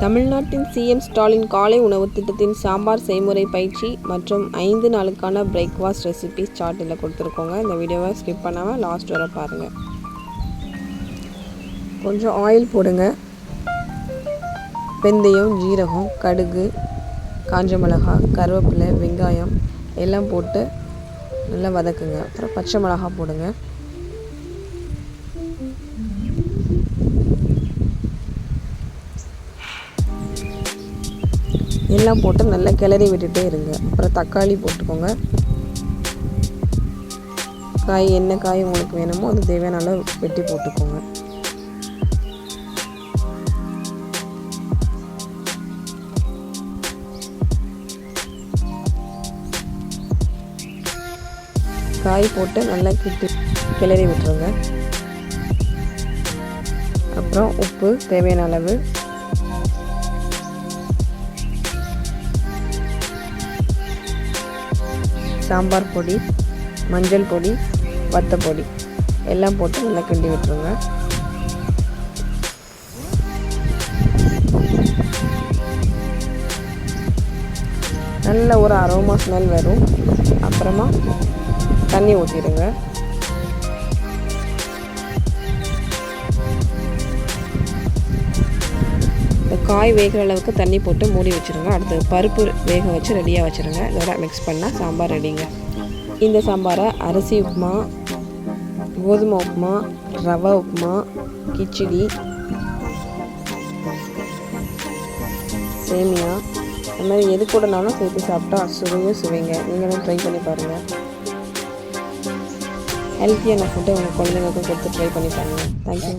தமிழ்நாட்டின் சிஎம் ஸ்டாலின் காலை உணவு திட்டத்தின் சாம்பார் செய்முறை பயிற்சி மற்றும் ஐந்து நாளுக்கான பிரேக்ஃபாஸ்ட் ரெசிபிஸ் சார்ட்டில் கொடுத்துருக்கோங்க. இந்த வீடியோவை ஸ்கிப் பண்ணாமல் லாஸ்ட் வரை பாருங்கள் கொஞ்சம் ஆயில் போடுங்க. வெந்தயம் ஜீரகம் கடுகு காஞ்ச மிளகாய் கருவேப்பிலை வெங்காயம் எல்லாம் போட்டு நல்லா வதக்குங்க. அப்புறம் பச்சை மிளகா போடுங்க. எல்லாம் போட்டு நல்லா கிளறி விட்டுட்டே இருங்க. அப்புறம் தக்காளி போட்டுக்கோங்க. காய் என்ன காய் உங்களுக்கு வேணுமோ அது தேவையான அளவு வெட்டி போட்டுக்கோங்க. காய் போட்டு நல்லா கிட்டி கிளறி விட்டுருங்க. அப்புறம் உப்பு தேவையான அளவு சாம்பார் பொடி மஞ்சள் பொடி வத்தப்பொடி பொடி. எல்லாம் போட்டு நல்லா கிண்டி விட்டுருங்க. நல்ல ஒரு அரோமா ஸ்மெல் வரும். அப்புறமா தண்ணி ஊற்றிடுங்க காய் வேகிற அளவுக்கு தண்ணி போட்டு மூடி வச்சுருங்க. அடுத்து பருப்பு வேக வச்சு ரெடியாக வச்சுருங்க. இதோட மிக்ஸ் பண்ணால் சாம்பார் ரெடிங்க இந்த சாம்பாரை அரிசி உப்புமா கோதுமை உப்புமா ரவா உப்புமா கிச்சடி சேமியா அது மாதிரி எது கூடனாலும் சேர்த்து சாப்பிட்டா சுவையும் சுவைங்க. நீங்களும் ட்ரை பண்ணி பாருங்கள் ஹெல்த்தியான ஃபுட்டை உங்கள் குழந்தைங்களுக்கும் கொடுத்து ட்ரை பண்ணி பாருங்கள் தேங்க்யூ